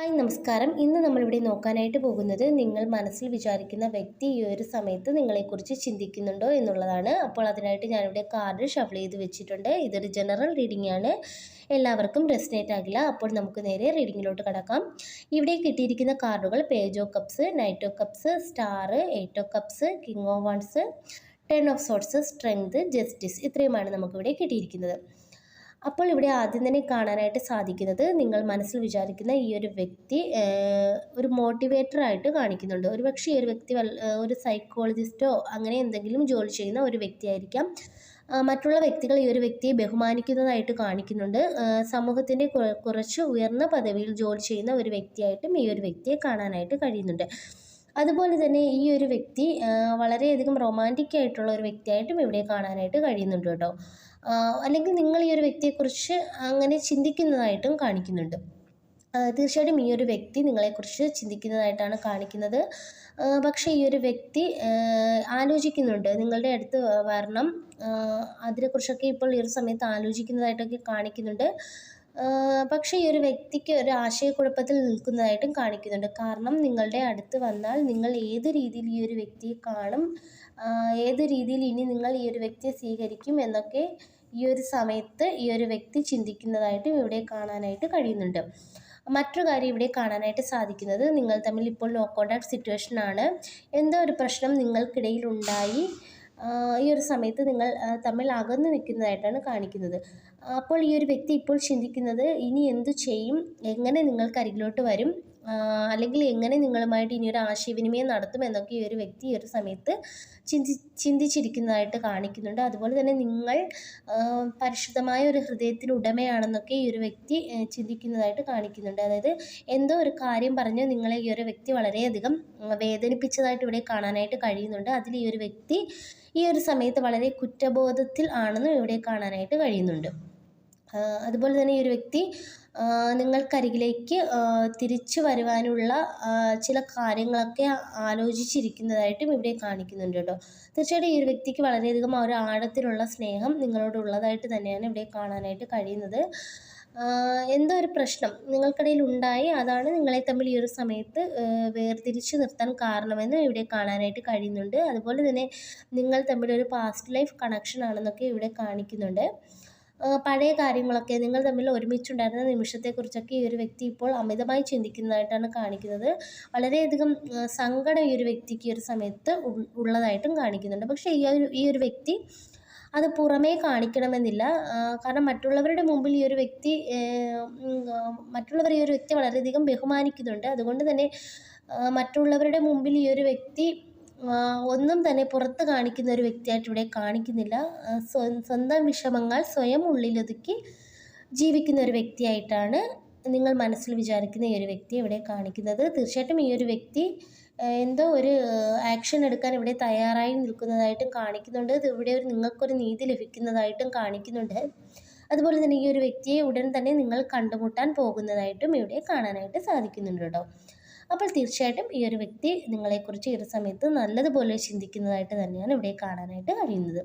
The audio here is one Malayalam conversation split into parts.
ഹായ് നമസ്കാരം. ഇന്ന് നമ്മളിവിടെ നോക്കാനായിട്ട് പോകുന്നത് നിങ്ങൾ മനസ്സിൽ വിചാരിക്കുന്ന വ്യക്തി ഈ ഒരു സമയത്ത് നിങ്ങളെക്കുറിച്ച് ചിന്തിക്കുന്നുണ്ടോ എന്നുള്ളതാണ്. അപ്പോൾ അതിനായിട്ട് ഞാനിവിടെ കാർഡ് ഷഫിൾ ചെയ്ത് വെച്ചിട്ടുണ്ട്. ഇതൊരു ജനറൽ റീഡിംഗ് ആണ്. എല്ലാവർക്കും റെസിനേറ്റ് ആകില്ല. അപ്പോൾ നമുക്ക് നേരെ റീഡിങ്ങിലോട്ട് കടക്കാം. ഇവിടെ കിട്ടിയിരിക്കുന്ന കാർഡുകൾ page of cups knight of cups star eight of cups king of wands ten of swords strength justice ഇത്രയുമാണ് നമുക്കിവിടെ കിട്ടിയിരിക്കുന്നത്. അപ്പോൾ ഇവിടെ ആദ്യം തന്നെ കാണാനായിട്ട് സാധിക്കുന്നത് നിങ്ങൾ മനസ്സിൽ വിചാരിക്കുന്ന ഈ ഒരു വ്യക്തി ഒരു മോട്ടിവേറ്റർ ആയിട്ട് കാണിക്കുന്നുണ്ട്. ഒരുപക്ഷെ ഈ ഒരു വ്യക്തി ഒരു സൈക്കോളജിസ്റ്റോ അങ്ങനെ എന്തെങ്കിലും ജോലി ചെയ്യുന്ന ഒരു വ്യക്തിയായിരിക്കാം മറ്റുള്ള വ്യക്തികൾ ഈ ഒരു വ്യക്തിയെ ബഹുമാനിക്കുന്നതായിട്ട് കാണിക്കുന്നുണ്ട്. സമൂഹത്തിന്റെ കുറച്ച് ഉയർന്ന പദവിയിൽ ജോലി ചെയ്യുന്ന ഒരു വ്യക്തിയായിട്ടും ഈ ഒരു വ്യക്തിയെ കാണാനായിട്ട് കഴിയുന്നുണ്ട്. അതുപോലെ തന്നെ ഈ ഒരു വ്യക്തി വളരെയധികം റൊമാന്റിക് ആയിട്ടുള്ള ഒരു വ്യക്തിയായിട്ടും ഇവിടെ കാണാനായിട്ട് കഴിയുന്നുണ്ട് കേട്ടോ. അല്ലെങ്കിൽ നിങ്ങൾ ഈ ഒരു വ്യക്തിയെക്കുറിച്ച് അങ്ങനെ ചിന്തിക്കുന്നതായിട്ടും കാണിക്കുന്നുണ്ട്. തീർച്ചയായിട്ടും ഈ ഒരു വ്യക്തി നിങ്ങളെക്കുറിച്ച് ചിന്തിക്കുന്നതായിട്ടാണ് കാണിക്കുന്നത്. പക്ഷേ ഈ ഒരു വ്യക്തി ആലോചിക്കുന്നുണ്ട്. നിങ്ങളുടെ അടുത്ത് വരണം. അതിനെക്കുറിച്ചൊക്കെ ഇപ്പോൾ ഈ ഒരു സമയത്ത് ആലോചിക്കുന്നതായിട്ടൊക്കെ കാണിക്കുന്നുണ്ട്. പക്ഷേ ഈ ഒരു വ്യക്തിക്ക് ഒരു ആശയക്കുഴപ്പത്തിൽ നിൽക്കുന്നതായിട്ടും കാണിക്കുന്നുണ്ട്. കാരണം നിങ്ങളുടെ അടുത്ത് വന്നാൽ നിങ്ങൾ ഏത് രീതിയിൽ ഈ ഒരു വ്യക്തിയെ കാണും? ഏത് രീതിയിൽ ഇനി നിങ്ങൾ ഈ ഒരു വ്യക്തിയെ സ്വീകരിക്കും എന്നൊക്കെ ഈ ഒരു സമയത്ത് ഈ ഒരു വ്യക്തി ചിന്തിക്കുന്നതായിട്ടും ഇവിടെ കാണാനായിട്ട് കഴിയുന്നുണ്ട്. മറ്റൊരു കാര്യം ഇവിടെ കാണാനായിട്ട് സാധിക്കുന്നത് നിങ്ങൾ തമ്മിൽ ഇപ്പോൾ നോ കോണ്ടാക്ട് സിറ്റുവേഷനാണ് എന്തോ ഒരു പ്രശ്നം നിങ്ങൾക്കിടയിൽ ഉണ്ടായി. ഈ ഒരു സമയത്ത് നിങ്ങൾ തമ്മിൽ അകന്നു നിൽക്കുന്നതായിട്ടാണ് കാണിക്കുന്നത്. അപ്പോൾ ഈ ഒരു വ്യക്തി ഇപ്പോൾ ചിന്തിക്കുന്നത് ഇനി എന്തു ചെയ്യും? എങ്ങനെ നിങ്ങൾക്ക് അരികിലോട്ട് വരും? അല്ലെങ്കിൽ എങ്ങനെ നിങ്ങളുമായിട്ട് ഇനി ഒരു ആശയവിനിമയം നടത്തും എന്നൊക്കെ ഈ ഒരു വ്യക്തി ഈ ഒരു സമയത്ത് ചിന്തി ചിന്തിച്ചിരിക്കുന്നതായിട്ട് കാണിക്കുന്നുണ്ട്. അതുപോലെ തന്നെ നിങ്ങൾ പരിശുദ്ധമായ ഒരു ഹൃദയത്തിന് ഉടമയാണെന്നൊക്കെ ഈ ഒരു വ്യക്തി ചിന്തിക്കുന്നതായിട്ട് കാണിക്കുന്നുണ്ട്. അതായത് എന്തോ ഒരു കാര്യം പറഞ്ഞ് നിങ്ങളെ ഈ ഒരു വ്യക്തി വളരെയധികം വേദനിപ്പിച്ചതായിട്ട് ഇവിടെ കാണാനായിട്ട് കഴിയുന്നുണ്ട്. അതിൽ ഈ ഒരു വ്യക്തി ഈ ഒരു സമയത്ത് വളരെ കുറ്റബോധത്തിൽ ആണെന്നും ഇവിടെ കാണാനായിട്ട് കഴിയുന്നുണ്ട്. അതുപോലെ തന്നെ ഈ ഒരു വ്യക്തി നിങ്ങൾക്കരികിലേക്ക് തിരിച്ചു വരുവാനുള്ള ചില കാര്യങ്ങളൊക്കെ ആലോചിച്ചിരിക്കുന്നതായിട്ടും ഇവിടെ കാണിക്കുന്നുണ്ട് കേട്ടോ. തീർച്ചയായിട്ടും ഈ ഒരു വ്യക്തിക്ക് വളരെയധികം ഒരു ആഴത്തിലുള്ള സ്നേഹം നിങ്ങളോടുള്ളതായിട്ട് തന്നെയാണ് ഇവിടെ കാണാനായിട്ട് കഴിയുന്നത്. എന്തോ ഒരു പ്രശ്നം നിങ്ങൾക്കിടയിൽ ഉണ്ടായി അതാണ് നിങ്ങളെ തമ്മിൽ ഈ ഒരു സമയത്ത് വേർതിരിച്ച് നിർത്താൻ കാരണമെന്ന് ഇവിടെ കാണാനായിട്ട് കഴിയുന്നുണ്ട്. അതുപോലെ തന്നെ നിങ്ങൾ തമ്മിൽ ഒരു പാസ്റ്റ് ലൈഫ് കണക്ഷൻ ആണെന്നൊക്കെ ഇവിടെ കാണിക്കുന്നുണ്ട്. പഴയ കാര്യങ്ങളൊക്കെ നിങ്ങൾ തമ്മിൽ ഒരുമിച്ചുണ്ടായിരുന്ന നിമിഷത്തെക്കുറിച്ചൊക്കെ ഈ ഒരു വ്യക്തി ഇപ്പോൾ അമിതമായി ചിന്തിക്കുന്നതായിട്ടാണ് കാണിക്കുന്നത്. വളരെയധികം സങ്കടം ഈ ഒരു വ്യക്തിക്ക് ഈ ഒരു സമയത്ത് ഉള്ളതായിട്ടും കാണിക്കുന്നുണ്ട്. പക്ഷേ ഈ ഒരു ഈ ഒരു വ്യക്തി അത് പുറമേ കാണിക്കണമെന്നില്ല. കാരണം മറ്റുള്ളവരുടെ മുമ്പിൽ ഈ ഒരു വ്യക്തി മറ്റുള്ളവർ ഈ ഒരു വ്യക്തി വളരെയധികം ബഹുമാനിക്കുന്നുണ്ട്. അതുകൊണ്ട് തന്നെ മറ്റുള്ളവരുടെ മുമ്പിൽ ഈ ഒരു വ്യക്തി ഒന്നും തന്നെ പുറത്ത് കാണിക്കുന്ന ഒരു വ്യക്തിയായിട്ട് ഇവിടെ കാണിക്കുന്നില്ല. സ്വന്തം വിഷമങ്ങൾ സ്വയം ഉള്ളിലൊതുക്കി ജീവിക്കുന്ന ഒരു വ്യക്തിയായിട്ടാണ് നിങ്ങൾ മനസ്സിൽ വിചാരിക്കുന്ന ഈ ഒരു വ്യക്തി ഇവിടെ കാണിക്കുന്നത്. തീർച്ചയായിട്ടും ഈ ഒരു വ്യക്തി എന്തോ ഒരു ആക്ഷൻ എടുക്കാൻ ഇവിടെ തയ്യാറായി നിൽക്കുന്നതായിട്ടും കാണിക്കുന്നുണ്ട്. ഇവിടെ ഒരു നിങ്ങൾക്കൊരു നീതി ലഭിക്കുന്നതായിട്ടും കാണിക്കുന്നുണ്ട്. അതുപോലെ തന്നെ ഈ ഒരു വ്യക്തിയെ ഉടൻ തന്നെ നിങ്ങൾ കണ്ടുമുട്ടാൻ പോകുന്നതായിട്ടും ഇവിടെ കാണാനായിട്ട് സാധിക്കുന്നുണ്ട് കേട്ടോ. അപ്പോൾ തീർച്ചയായിട്ടും ഈ ഒരു വ്യക്തി നിങ്ങളെക്കുറിച്ച് ഈ ഒരു സമയത്ത് നല്ലതുപോലെ ചിന്തിക്കുന്നതായിട്ട് തന്നെയാണ് ഇവിടെ കാണാനായിട്ട് കഴിയുന്നത്.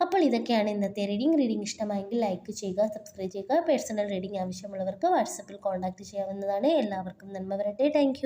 അപ്പോൾ ഇതൊക്കെയാണ് ഇന്നത്തെ റീഡിംഗ് റീഡിംഗ് ഇഷ്ടമായെങ്കിൽ ലൈക്ക് ചെയ്യുക സബ്സ്ക്രൈബ് ചെയ്യുക പേഴ്സണൽ റീഡിംഗ് ആവശ്യമുള്ളവർക്ക് വാട്സപ്പിൽ കോൺടാക്ട് ചെയ്യാവുന്നതാണ്. എല്ലാവർക്കും നന്മ വരട്ടെ. താങ്ക്